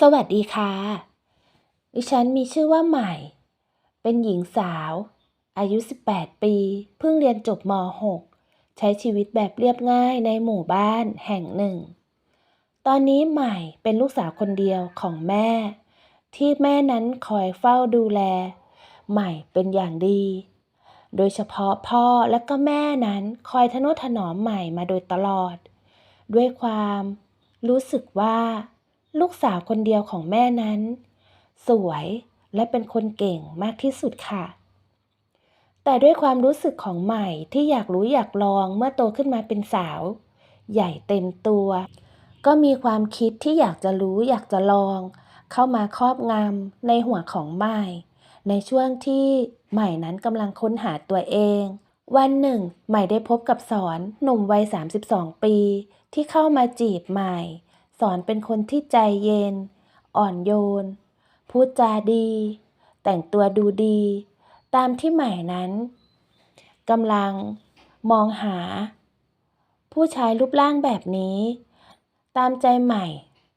สวัสดีค่ะ ดิฉันมีชื่อว่าใหม่ เป็นหญิงสาว อายุ 18 ปี เพิ่งเรียนจบม .6 ใช้ชีวิตแบบเรียบง่ายในหมู่บ้านแห่งหนึ่ง ตอนนี้ใหม่เป็นลูกสาวคนเดียวของแม่ ที่แม่นั้นคอยเฝ้าดูแล ใหม่เป็นอย่างดี โดยเฉพาะพ่อและก็แม่นั้นคอยทนุถนอมใหม่มาโดยตลอด ด้วยความรู้สึกว่า ลูกสาวคนเดียวของแม่นั้น สวยและเป็นคนเก่งมากที่สุดค่ะ แต่ด้วยความรู้สึกของใหม่ที่อยากรู้อยากลองเมื่อโตขึ้นมาเป็นสาว ใหญ่เต็มตัว ก็มีความคิดที่อยากจะรู้อยากจะลอง เข้ามาครอบงำในหัวของใหม่ ในช่วงที่ใหม่นั้นกำลังค้นหาตัวเอง วันหนึ่ง ใหม่ได้พบกับสอนหนุ่มวัย 32 ปี ที่เข้ามาจีบใหม่ อนเป็นคนที่ใจเย็น อ่อนโยน พูดจาดี แต่งตัวดูดี ตามที่ใหม่นั้นกำลังมองหา ผู้ชายรูปร่างแบบนี้ ตามใจใหม่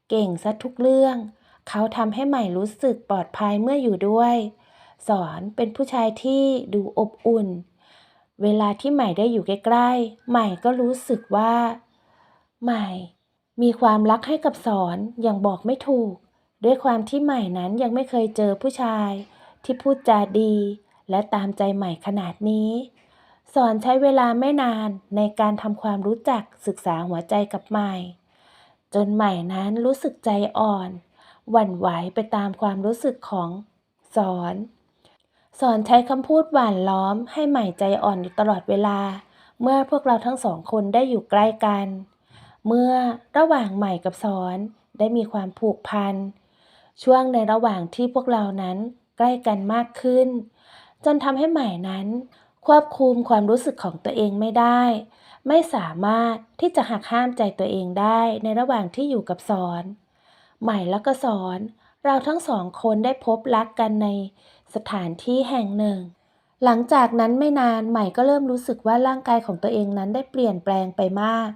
เก่งซะทุกเรื่อง เขาทำให้ใหม่รู้สึกปลอดภัยเมื่ออยู่ด้วย สอนเป็นผู้ชายที่ดูอบอุ่น เวลาที่ใหม่ได้อยู่ใกล้ๆใหม่ก็รู้สึกว่า ใหม่ มีความรักให้กับสอนอย่างบอกไม่ถูก ด้วยความที่ใหม่นั้นยังไม่เคยเจอผู้ชาย ที่พูดจาดี และตามใจใหม่ขนาดนี้ สอนใช้เวลาไม่นานในการทำความรู้จักศึกษาหัวใจกับใหม่ จนใหม่นั้นรู้สึกใจอ่อน หวั่นไหวไปตามความรู้สึกของสอน สอนใช้คำพูดหวานล้อมให้ใหม่ใจอ่อนอยู่ตลอดเวลา เมื่อพวกเราทั้งสองคนได้อยู่ใกล้กัน เมื่อระหว่างใหม่กับสอนได้มีความผูกพัน ช่วงในระหว่างที่พวกเรานั้นใกล้กันมากขึ้น จนทำให้ใหม่นั้น ควบคุมความรู้สึกของตัวเองไม่ได้ ไม่สามารถที่จะหักห้ามใจตัวเองได้ในระหว่างที่อยู่กับสอน ใหม่แล้วก็สอน เราทั้งสองคนได้พบรักกันในสถานที่แห่งหนึ่ง หลังจากนั้นไม่นานใหม่ก็เริ่มรู้สึกว่าร่างกายของตัวเองนั้นได้เปลี่ยนแปลงไปมาก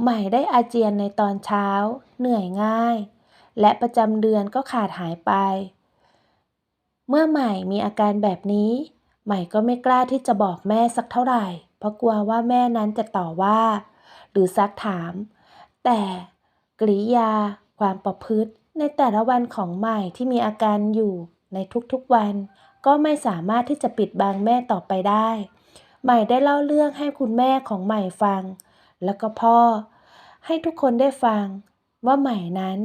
ใหม่ได้อาเจียนในตอนเช้า เหนื่อยง่าย และประจำเดือนก็ขาดหายไป เมื่อใหม่มีอาการแบบนี้ ใหม่ก็ไม่กล้าที่จะบอกแม่สักเท่าไหร่ เพราะกลัวว่าแม่นั้นจะต่อว่า หรือซักถาม แต่กริยา ความประพฤติ ในแต่ละวันของใหม่ที่มีอาการอยู่ในทุกๆวัน ก็ไม่สามารถที่จะปิดบังแม่ต่อไปได้ ใหม่ได้เล่าเรื่องให้คุณแม่ของใหม่ฟัง แล้วก็พ่อ ให้ทุกคนได้ฟังว่าใหม่นั้น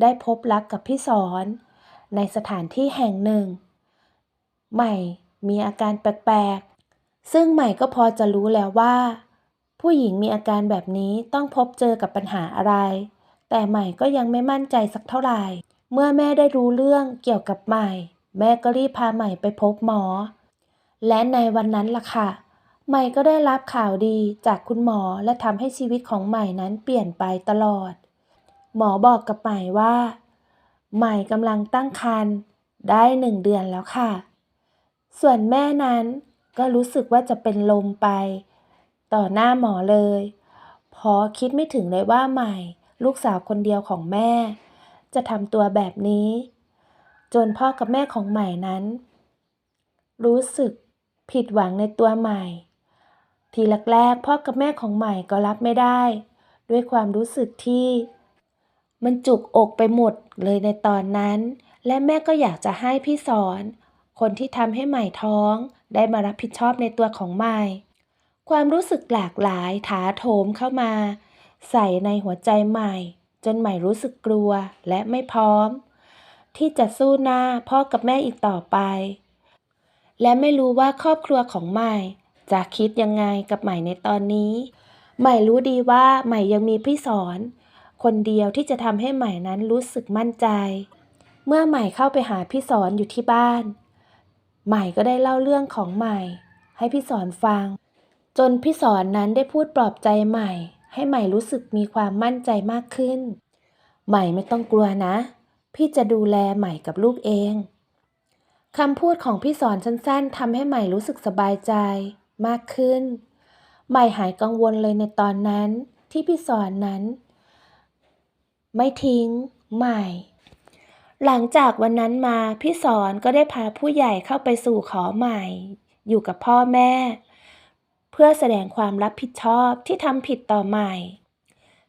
ได้พบรักกับพี่สอน ในสถานที่แห่งหนึ่ง ใหม่มีอาการแปลกๆ ซึ่งใหม่ก็พอจะรู้แล้วว่า ผู้หญิงมีอาการแบบนี้ต้องพบเจอกับปัญหาอะไร แต่ใหม่ก็ยังไม่มั่นใจสักเท่าไหร่ เมื่อแม่ได้รู้เรื่องเกี่ยวกับใหม่ แม่ก็รีบพาใหม่ไปพบหมอ และในวันนั้นล่ะค่ะ ใหม่ก็ได้รับข่าวดีจากคุณหมอและทำให้ชีวิตของใหม่นั้นเปลี่ยนไปตลอด หมอบอกกับใหม่ว่า ใหม่กำลังตั้งครรภ์ได้หนึ่งเดือนแล้วค่ะ ส่วนแม่นั้นก็รู้สึกว่าจะเป็นลมไป ต่อหน้าหมอเลยเพราะคิดไม่ถึงเลยว่าใหม่ ลูกสาวคนเดียวของแม่ จะทำตัวแบบนี้ จนพ่อกับแม่ของใหม่นั้น รู้สึกผิดหวังในตัวใหม่ ทีแรกๆพ่อกับแม่ของใหม่ก็รับไม่ได้ ด้วยความรู้สึกที่ มันจุกอกไปหมดเลยในตอนนั้น และแม่ก็อยากจะให้พี่สอน คนที่ทำให้ใหม่ท้องได้มารับผิดชอบในตัวของใหม่ ความรู้สึกหลากหลายถาโถมเข้ามา ใส่ในหัวใจใหม่ จนใหม่รู้สึกกลัวและไม่พร้อม ที่จะสู้หน้าพ่อกับแม่อีกต่อไป และไม่รู้ว่าครอบครัวของใหม่ จะคิดยังไงกับใหม่ในตอนนี้ ใหม่รู้ดีว่าใหม่ยังมีพี่สอน คนเดียวที่จะทำให้ใหม่นั้นรู้สึกมั่นใจ เมื่อใหม่เข้าไปหาพี่สอนอยู่ที่บ้าน ใหม่ก็ได้เล่าเรื่องของใหม่ ให้พี่สอนฟัง จนพี่สอนนั้นได้พูดปลอบใจใหม่ ให้ใหม่รู้สึกมีความมั่นใจมากขึ้น ใหม่ไม่ต้องกลัวนะ พี่จะดูแลใหม่กับลูกเองคำพูดของพี่สอนสั้นๆทำให้ใหม่รู้สึกสบายใจ มากขึ้นใหม่หายกังวลเลยในตอนนั้นที่พี่สอนนั้น ไม่ทิ้งใหม่ หลังจากวันนั้นมาพี่สอนก็ได้พาผู้ใหญ่เข้าไปสู่ขอใหม่ อยู่กับพ่อแม่ เพื่อแสดงความรับผิดชอบที่ทำผิดต่อใหม่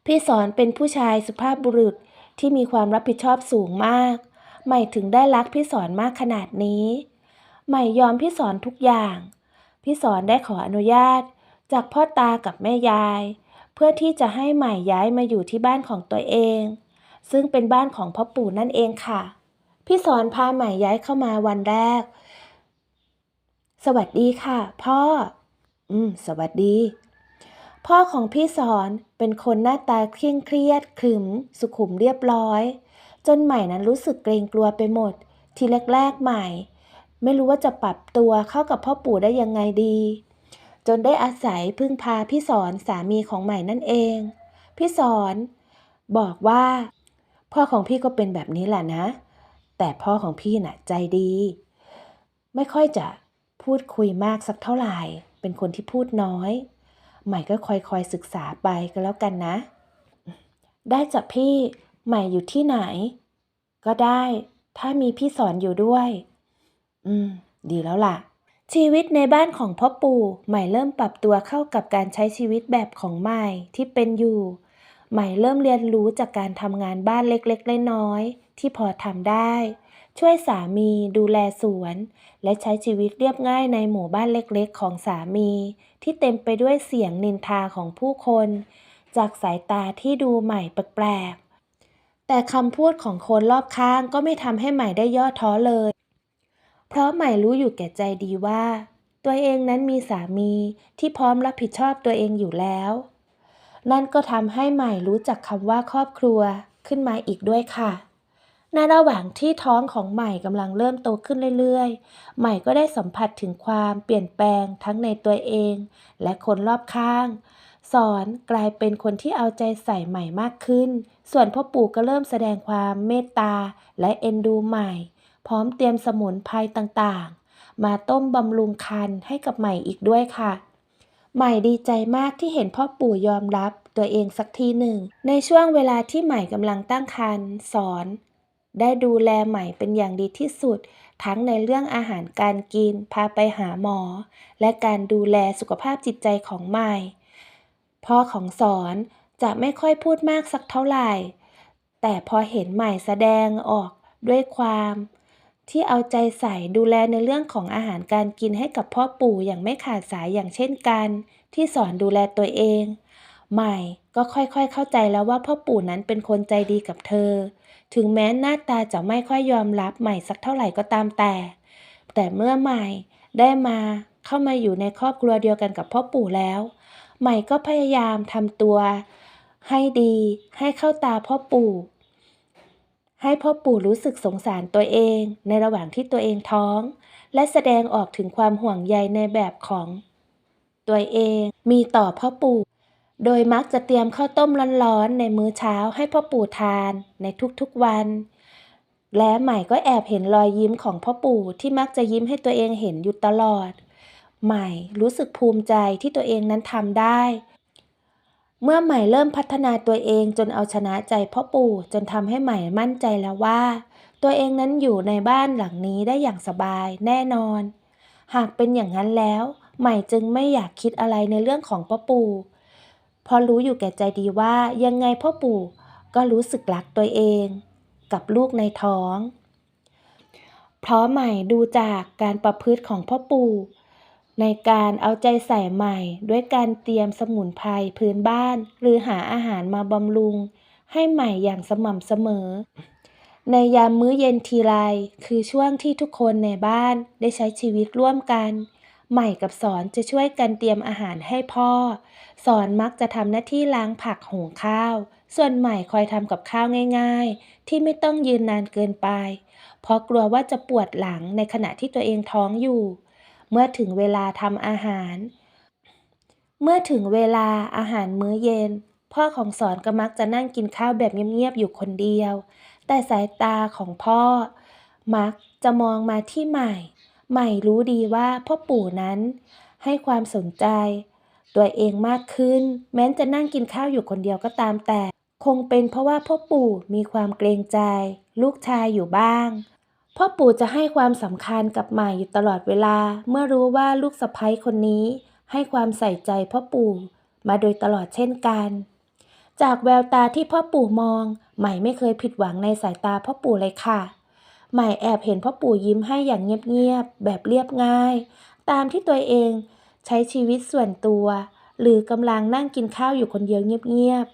พี่สอนเป็นผู้ชายสุภาพบุรุษที่มีความรับผิดชอบสูงมาก ใหม่ถึงได้รักพี่สอนมากขนาดนี้ ใหม่ยอมพี่สอนทุกอย่าง พี่สอนได้ขออนุญาต จากพ่อตากับแม่ยาย เพื่อที่จะให้ใหม่ย้ายมาอยู่ที่บ้านของตัวเอง ซึ่งเป็นบ้านของพ่อปู่นั่นเองค่ะ พี่สอนพาใหม่ย้ายเข้ามาวันแรก สวัสดีค่ะ พ่อ อืม สวัสดี พ่อของพี่สอนเป็นคนหน้าตาเคร่งเครียดขรึม สุขุมเรียบร้อย จนใหม่นั้นรู้สึกเกรงกลัวไปหมด ทีแรกๆใหม่ ไม่รู้ว่าจะปรับตัวเข้ากับพ่อปู่ได้ยังไงดี จนได้อาศัยพึ่งพาพี่สอนสามีของใหม่นั่นเอง พี่สอนบอกว่า พ่อของพี่ก็เป็นแบบนี้แหละนะ แต่พ่อของพี่น่ะใจดี ไม่ค่อยจะพูดคุยมากสักเท่าไหร่ เป็นคนที่พูดน้อย ใหม่ก็คอยคอยศึกษาไปก็แล้วกันนะ ได้จากพี่ใหม่อยู่ที่ไหน ก็ได้ ถ้ามีพี่สอนอยู่ด้วย อืม ดีแล้วล่ะ ชีวิตในบ้านของพ่อปู่ใหม่เริ่มปรับตัวเข้ากับการใช้ชีวิตแบบของใหม่ที่เป็นอยู่ ใหม่เริ่มเรียนรู้จากการทำงานบ้านเล็กๆน้อยๆที่พอทำได้ ช่วยสามีดูแลสวน และใช้ชีวิตเรียบง่ายในหมู่บ้านเล็กๆ ของสามี ที่เต็มไปด้วยเสียงนินทาของผู้คน จากสายตาที่ดูใหม่แปลกๆแต่คำพูดของคนรอบข้างก็ไม่ทำให้ใหม่ได้ย่อท้อเลย เพราะใหม่รู้อยู่แก่ใจดีว่า ตัวเองนั้นมีสามีที่พร้อมรับผิดชอบตัวเองอยู่แล้ว นั่นก็ทำให้ใหม่รู้จักคำว่าครอบครัวขึ้นมาอีกด้วยค่ะ ในระหว่างที่ท้องของใหม่กำลังเริ่มโตขึ้นเรื่อยๆ ใหม่ก็ได้สัมผัสถึงความเปลี่ยนแปลงทั้งในตัวเอง และคนรอบข้าง สอนกลายเป็นคนที่เอาใจใส่ใหม่มากขึ้น ส่วนพ่อปู่ก็เริ่มแสดงความเมตตาและเอ็นดูใหม่ พร้อมเตรียมสมุนไพรต่างๆ มาต้มบำรุงคันให้กับใหม่อีกด้วยค่ะ ใหม่ดีใจมากที่เห็นพ่อปู่ยอมรับตัวเองสักทีหนึ่ง ในช่วงเวลาที่ใหม่กำลังตั้งครรภ์สอน ได้ดูแลใหม่เป็นอย่างดีที่สุด ทั้งในเรื่องอาหารการกิน พาไปหาหมอ และการดูแลสุขภาพจิตใจของใหม่ พ่อของสอนจะไม่ค่อยพูดมากสักเท่าไหร่ แต่พอเห็นใหม่แสดงออกด้วยความ ที่เอาใจใส่ดูแลในเรื่องของอาหารการกินให้กับพ่อปู่อย่างไม่ขาดสายอย่างเช่นกัน ที่สอนดูแลตัวเอง ใหม่ก็ค่อยๆเข้าใจแล้วว่าพ่อปู่นั้นเป็นคนใจดีกับเธอ ถึงแม้หน้าตาจะไม่ค่อยยอมรับใหม่สักเท่าไหร่ก็ตามแต่ แต่เมื่อใหม่ได้มาเข้ามาอยู่ในครอบครัวเดียวกันกับพ่อปู่แล้ว ใหม่ก็พยายามทำตัว ให้ดีให้เข้าตาพ่อปู่ ให้พ่อปู่รู้สึกสงสารตัวเองในระหว่างที่ตัวเองท้อง และแสดงออกถึงความห่วงใยในแบบของ ตัวเองมีต่อพ่อปู่ โดยมักจะเตรียมข้าวต้มร้อนๆในมื้อเช้าให้พ่อปู่ทานในทุกๆวัน และใหม่ก็แอบเห็นรอยยิ้มของพ่อปู่ที่มักจะยิ้มให้ตัวเองเห็นอยู่ตลอด ใหม่รู้สึกภูมิใจที่ตัวเองนั้นทำได้ เมื่อใหม่เริ่มพัฒนาตัวเองจนเอาชนะใจพ่อปู่จนทำให้ใหม่มั่นใจแล้วว่า ตัวเองนั้นอยู่ในบ้านหลังนี้ได้อย่างสบายแน่นอน หากเป็นอย่างนั้นแล้ว ใหม่จึงไม่อยากคิดอะไรในเรื่องของพ่อปู่เพราะรู้อยู่แก่ใจดีว่ายังไงพ่อปู่ก็รู้สึกรักตัวเอง กับลูกในท้อง เพราะใหม่ดูจากการประพฤติของพ่อปู่ ในการเอาใจใส่ใหม่ ด้วยการเตรียมสมุนไพรพื้นบ้าน หรือหาอาหารมาบำรุง ให้ใหม่อย่างสม่ำเสมอ ในยามมื้อเย็นทีไรคือช่วงที่ทุกคนในบ้านได้ใช้ชีวิตร่วมกัน ใหม่กับสอนจะช่วยกันเตรียมอาหารให้พ่อ สอนมักจะทำหน้าที่ล้างผักหุงข้าว ส่วนใหม่คอยทำกับข้าวง่าย ๆ ที่ไม่ต้องยืนนานเกินไป เพราะกลัวว่าจะปวดหลังในขณะที่ตัวเองท้องอยู่ เมื่อถึงเวลาทำอาหาร เมื่อถึงเวลาอาหารมื้อเย็น พ่อของสอนก็มักจะนั่งกินข้าวแบบเงียบๆอยู่คนเดียว แต่สายตาของพ่อ มักจะมองมาที่ใหม่ ใหม่รู้ดีว่าพ่อปู่นั้น ให้ความสนใจ ตัวเองมากขึ้น แม้จะนั่งกินข้าวอยู่คนเดียวก็ตามแต่ คงเป็นเพราะว่าพ่อปู่มีความเกรงใจ ลูกชายอยู่บ้าง พ่อปู่จะให้ความสำคัญกับใหม่อยู่ตลอดเวลา เมื่อรู้ว่าลูกสะใภ้คนนี้ให้ความใส่ใจพ่อปู่มาโดยตลอดเช่นกัน จากแววตาที่พ่อปู่มอง ใหม่ไม่เคยผิดหวังในสายตาพ่อปู่เลยค่ะ ใหม่แอบเห็นพ่อปู่ยิ้มให้อย่างเงียบๆแบบเรียบง่าย ตามที่ตัวเองใช้ชีวิตส่วนตัว หรือกำลังนั่งกินข้าวอยู่คนเดียวเงียบ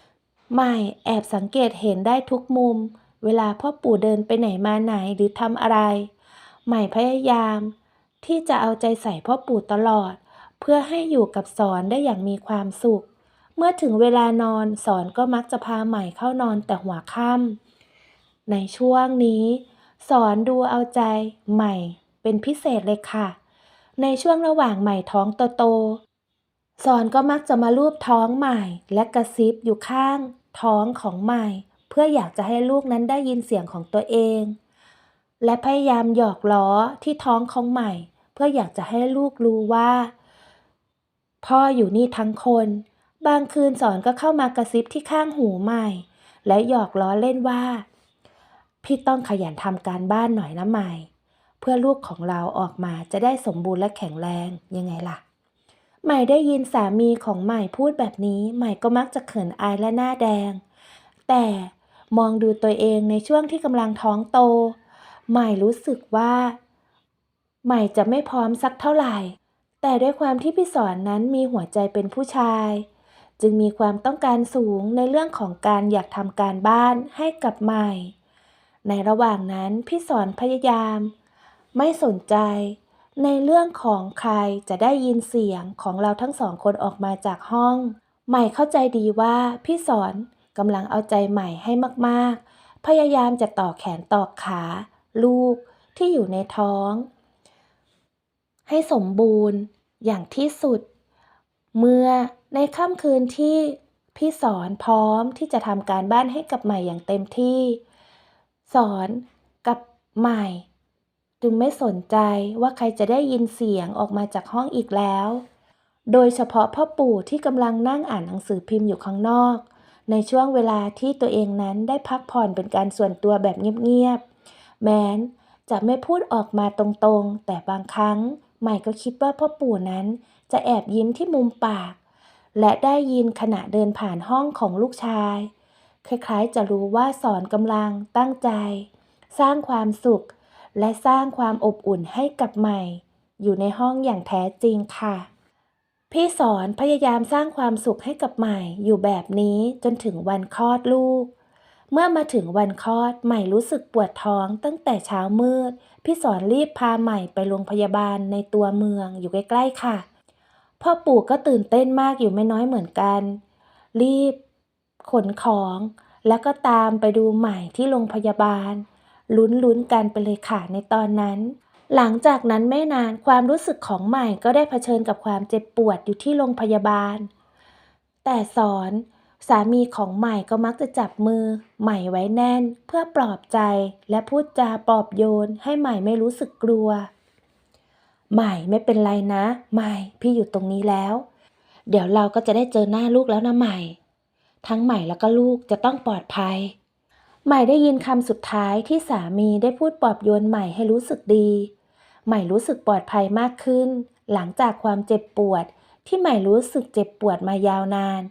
ๆใหม่แอบสังเกตเห็นได้ทุกมุม เวลาพ่อปู่เดินไปไหนมาไหนหรือทำอะไร ใหม่พยายาม ที่จะเอาใจใส่พ่อปู่ตลอด เพื่อให้อยู่กับสอนได้อย่างมีความสุข เมื่อถึงเวลานอนสอนก็มักจะพาใหม่เข้านอนแต่หัวค่ำในช่วงนี้ สอนดูเอาใจใหม่เป็นพิเศษเลยค่ะ ในช่วงระหว่างใหม่ท้องโตๆสอนก็มักจะมาลูบท้องใหม่และกระซิบอยู่ข้างท้องของใหม่ เพื่ออยากจะให้ลูกนั้นได้ยินเสียงของตัวเอง และพยายามหยอกล้อที่ท้องของใหม่ เพื่ออยากจะให้ลูกรู้ว่า พ่ออยู่นี่ทั้งคน บางคืนสอนก็เข้ามากระซิบที่ข้างหูใหม่ และหยอกล้อเล่นว่า พี่ต้องขยันทำการบ้านหน่อยนะใหม่ เพื่อลูกของเราออกมาจะได้สมบูรณ์และแข็งแรงยังไงล่ะใหม่ได้ยินสามีของใหม่พูดแบบนี้ ใหม่ก็มักจะเขินอายและหน้าแดง แต่ มองดูตัวเองในช่วงที่กำลังท้องโต ใหม่รู้สึกว่า ใหม่จะไม่พร้อมสักเท่าไหร่ แต่ด้วยความที่พี่สอนนั้นมีหัวใจเป็นผู้ชาย จึงมีความต้องการสูงในเรื่องของการอยากทำการบ้านให้กับใหม่ ในระหว่างนั้นพี่สอนพยายาม ไม่สนใจ ในเรื่องของใครจะได้ยินเสียงของเราทั้งสองคนออกมาจากห้อง ใหม่เข้าใจดีว่าพี่สอน กำลังเอาใจใหม่ให้มากๆ พยายามจะต่อแขนต่อขา ลูกที่อยู่ในท้อง ให้สมบูรณ์อย่างที่สุด เมื่อในค่ำคืนที่พี่สอนพร้อมที่จะทำการบ้านให้กับใหม่อย่างเต็มที่ สอนกับใหม่ จึงไม่สนใจว่าใครจะได้ยินเสียงออกมาจากห้องอีกแล้ว โดยเฉพาะพ่อปู่ที่กำลังนั่งอ่านหนังสือพิมพ์อยู่ข้างนอก ในช่วงเวลาที่ตัวเองนั้นได้พักผ่อนเป็นการส่วนตัวแบบเงียบๆ แม้นจะไม่พูดออกมาตรงๆ แต่บางครั้งใหม่ก็คิดว่าพ่อปู่นั้นจะแอบยิ้มที่มุมปาก และได้ยินขณะเดินผ่านห้องของลูกชาย คล้ายๆ จะรู้ว่าสอนกำลังตั้งใจ สร้างความสุข และสร้างความอบอุ่นให้กับใหม่ อยู่ในห้องอย่างแท้จริงค่ะ พี่สอนพยายามสร้างความสุขให้กับใหม่อยู่แบบนี้จนถึงวันคลอดลูก เมื่อมาถึงวันคลอดใหม่รู้สึกปวดท้องตั้งแต่เช้ามืด พี่สอนรีบพาใหม่ไปโรงพยาบาลในตัวเมืองอยู่ใกล้ๆค่ะ พ่อปู่ก็ตื่นเต้นมากอยู่ไม่น้อยเหมือนกัน รีบ ขนของ แล้วก็ตามไปดูใหม่ที่โรงพยาบาล ลุ้นๆกันไปเลยค่ะในตอนนั้น หลังจากนั้นไม่นานความรู้สึกของใหม่ก็ได้เผชิญกับความเจ็บปวดอยู่ที่โรงพยาบาล แต่สอนสามีของใหม่ก็มักจะจับมือ ใหม่ไว้แน่น เพื่อปลอบใจและพูดจาปลอบโยน ให้ใหม่ไม่รู้สึกกลัว ใหม่ไม่เป็นไรนะ ใหม่พี่อยู่ตรงนี้แล้ว เดี๋ยวเราก็จะได้เจอหน้าลูกแล้วนะใหม่ ทั้งใหม่แล้วก็ลูกจะต้องปลอดภัย ใหม่ได้ยินคำสุดท้ายที่สามีได้พูดปลอบโยนใหม่ให้รู้สึกดี ใหม่รู้สึกปลอดภัยมากขึ้น หลังจากความเจ็บปวด ที่ใหม่รู้สึกเจ็บปวดมายาวนาน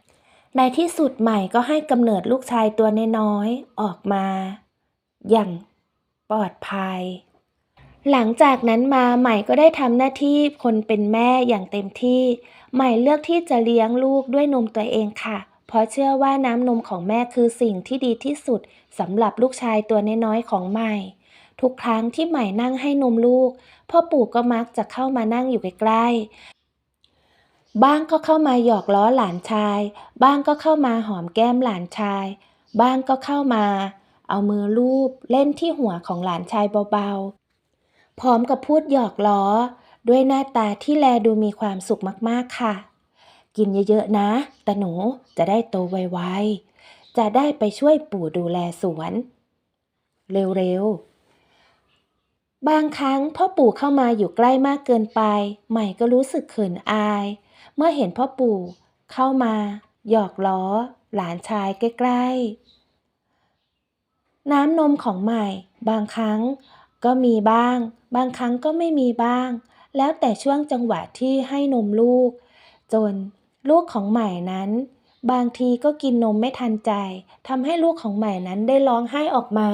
ในที่สุดใหม่ก็ให้กำเนิดลูกชายตัวน้อยๆออกมา อย่างปลอดภัย หลังจากนั้นมาใหม่ก็ได้ทำหน้าที่คนเป็นแม่อย่างเต็มที่ ใหม่เลือกที่จะเลี้ยงลูกด้วยนมตัวเองค่ะ เพราะเชื่อว่าน้ำนมของแม่คือสิ่งที่ดีที่สุดสำหรับลูกชายตัวน้อยๆของใหม่ ทุกครั้งที่ใหม่นั่งให้นมลูก พ่อปู่ก็มักจะเข้ามานั่งอยู่ใกล้ๆ บ้างก็เข้ามาหยอกล้อหลานชาย บ้างก็เข้ามาหอมแก้มหลานชาย บ้างก็เข้ามา เอามือลูบเล่นที่หัวของหลานชายเบาๆ พร้อมกับพูดหยอกล้อ ด้วยหน้าตาที่แลดูมีความสุขมากๆค่ะ กินเยอะๆนะต่หนูจะได้โตไวๆจะได้ไปช่วยปู่ดูแลสวน เร็วๆ บางครั้งพ่อปู่เข้ามาอยู่ใกล้มากเกินไป ใหม่ก็รู้สึกเขินอาย เมื่อเห็นพ่อปู่เข้ามา หยอกล้อ หลานชายใกล้ๆ น้ำนมของใหม่ บางครั้งก็มีบ้าง บางครั้งก็ไม่มีบ้าง แล้วแต่ช่วงจังหวะที่ให้นมลูก จนลูกของใหม่นั้น บางทีก็กินนมไม่ทันใจทำให้ลูกของใหม่นั้นได้ร้องไห้ออกมา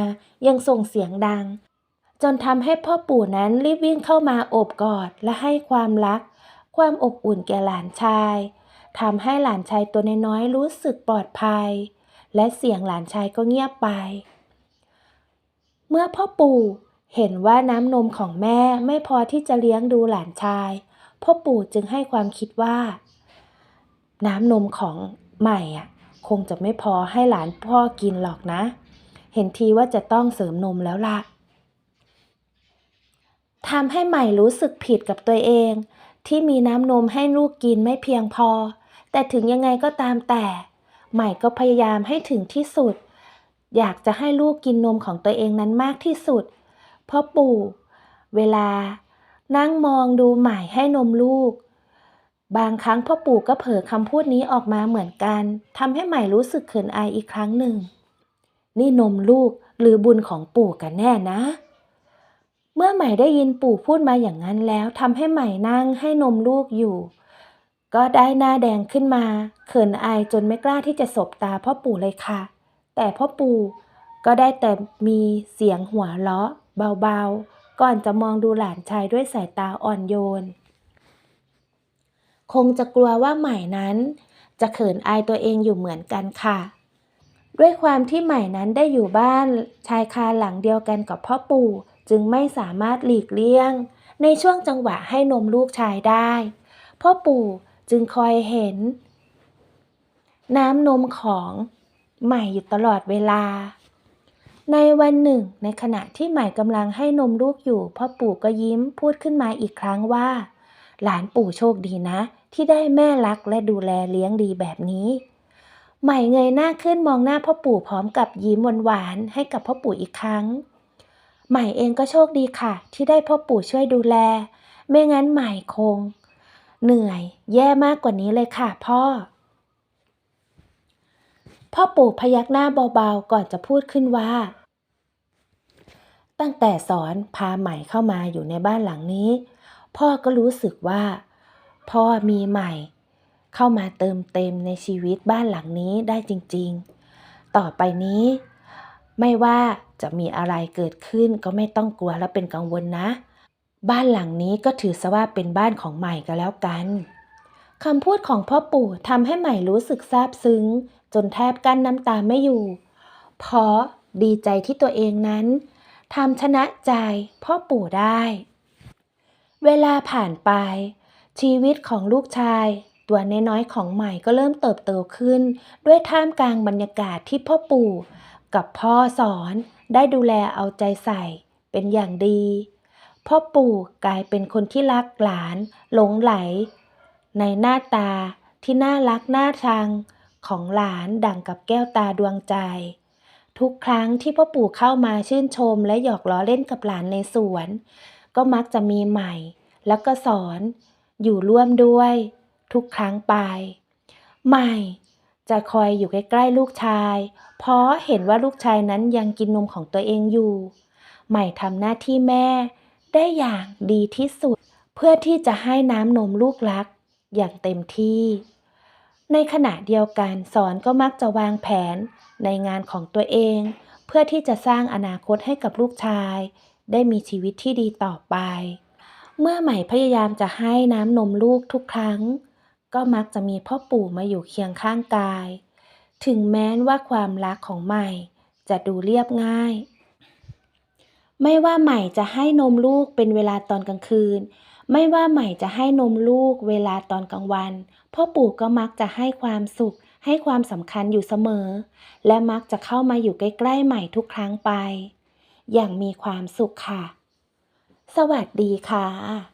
ยังส่งเสียงดัง จนทำให้พ่อปู่นั้นรีบวิ่งเข้ามาโอบกอดและให้ความรัก ความอบอุ่นแก่หลานชายทำให้หลานชายตัวน้อยๆรู้สึกปลอดภัย และเสียงหลานชายก็เงียบไป เมื่อพ่อปู่เห็นว่าน้ำนมของแม่ไม่พอที่จะเลี้ยงดูหลานชาย พ่อปู่จึงให้ความคิดว่า น้ำนมของใหม่อะ คงจะไม่พอให้หลานพ่อกินหรอกนะ เห็นทีว่าจะต้องเสริมนมแล้วล่ะ ทำให้ใหม่รู้สึกผิดกับตัวเอง ที่มีน้ำนมให้ลูกกินไม่เพียงพอ แต่ถึงยังไงก็ตามแต่ ใหม่ก็พยายามให้ถึงที่สุด อยากจะให้ลูกกินนมของตัวเองนั้นมากที่สุด เพราะปู่ เวลา นั่งมองดูใหม่ให้นมลูก บางครั้งพ่อปู่ก็เผลอคำพูดนี้ออกมาเหมือนกันทำให้ใหม่รู้สึกเขินอายอีกครั้งหนึ่ง นี่นมลูกหรือบุญของปู่กันแน่นะ เมื่อใหม่ได้ยินปู่พูดมาอย่างนั้นแล้วทำให้ใหม่นั่งให้นมลูกอยู่ ก็ได้หน้าแดงขึ้นมา เขินอายจนไม่กล้าที่จะสบตาพ่อปู่เลยค่ะ แต่พ่อปู่ก็ได้แต่มีเสียงหัวเราะเบาๆ ก่อนจะมองดูหลานชายด้วยสายตาอ่อนโยน คงจะกลัวว่าใหม่นั้น จะเขินอายตัวเองอยู่เหมือนกันค่ะ ด้วยความที่ใหม่นั้นได้อยู่บ้านชายคาหลังเดียวกันกับพ่อปู่ จึงไม่สามารถหลีกเลี่ยง ในช่วงจังหวะให้นมลูกชายได้ พ่อปู่จึงคอยเห็น น้ำนมของใหม่อยู่ตลอดเวลา ในวันหนึ่ง ในขณะที่ใหม่กำลังให้นมลูกอยู่ พ่อปู่ก็ยิ้มพูดขึ้นมาอีกครั้งว่า หลานปู่โชคดีนะ ที่ได้แม่รักและดูแลเลี้ยงดีแบบนี้ใหม่เงยหน้าขึ้นมองหน้าพ่อปู่พร้อมกับยิ้มหวานๆให้กับพ่อปู่อีกครั้ง ใหม่เองก็โชคดีค่ะ ที่ได้พ่อปู่ช่วยดูแล ไม่งั้นใหม่คง เหนื่อย แย่มากกว่านี้เลยค่ะ พ่อ พ่อปู่พยักหน้าเบาๆก่อนจะพูดขึ้นว่า ตั้งแต่สอนพาใหม่เข้ามาอยู่ในบ้านหลังนี้ พ่อก็รู้สึกว่า พ่อมีใหม่ เข้ามาเติมเต็มในชีวิตบ้านหลังนี้ได้จริง ๆ ต่อไปนี้ ไม่ว่าจะมีอะไรเกิดขึ้นก็ไม่ต้องกลัวและเป็นกังวลนะ บ้านหลังนี้ก็ถือซะว่าเป็นบ้านของใหม่ก็แล้วกันคำพูดของพ่อปู่ทำให้ใหม่รู้สึกซาบซึ้ง จนแทบกั้นน้ำตาไม่อยู่ เพราะดีใจที่ตัวเองนั้นทำชนะใจพ่อปู่ได้ เวลาผ่านไป ชีวิตของลูกชาย ตัวน้อยๆของใหม่ก็เริ่มเติบโตขึ้น ด้วยท่ามกลางบรรยากาศที่พ่อปู่ กับพ่อสอนได้ดูแลเอาใจใส่เป็นอย่างดี พ่อปู่กลายเป็นคนที่รักหลานหลงไหล ในหน้าตาที่น่ารักน่าชังของหลานดั่งกับแก้วตาดวงใจ ทุกครั้งที่พ่อปู่เข้ามาชื่นชมและหยอกล้อเล่นกับหลานในสวน ก็มักจะมีใหม่แล้วก็สอนอยู่ร่วมด้วย ทุกครั้งไป ใหม่ จะคอยอยู่ใกล้ๆลูกชาย เพราะเห็นว่าลูกชายนั้นยังกินนมของตัวเองอยู่ ใหม่ทำหน้าที่แม่ ได้อย่างดีที่สุด เพื่อที่จะให้น้ำนมลูกรัก อย่างเต็มที่ ในขณะเดียวกันสอนก็มักจะวางแผนในงานของตัวเอง เพื่อที่จะสร้างอนาคตให้กับลูกชาย ได้มีชีวิตที่ดีต่อไป เมื่อใหม่พยายามจะให้น้ำนมลูกทุกครั้ง ก็มักจะมีพ่อปู่มาอยู่เคียงข้างกาย ถึงแม้ว่าความรักของใหม่จะดูเรียบง่าย ไม่ว่าใหม่จะให้นมลูกเป็นเวลาตอนกลางคืน ไม่ว่าใหม่จะให้นมลูกเวลาตอนกลางวัน พ่อปู่ก็มักจะให้ความสุข ให้ความสำคัญอยู่เสมอ และมักจะเข้ามาอยู่ใกล้ๆใหม่ทุกครั้งไป อย่างมีความสุขค่ะ สวัสดีค่ะ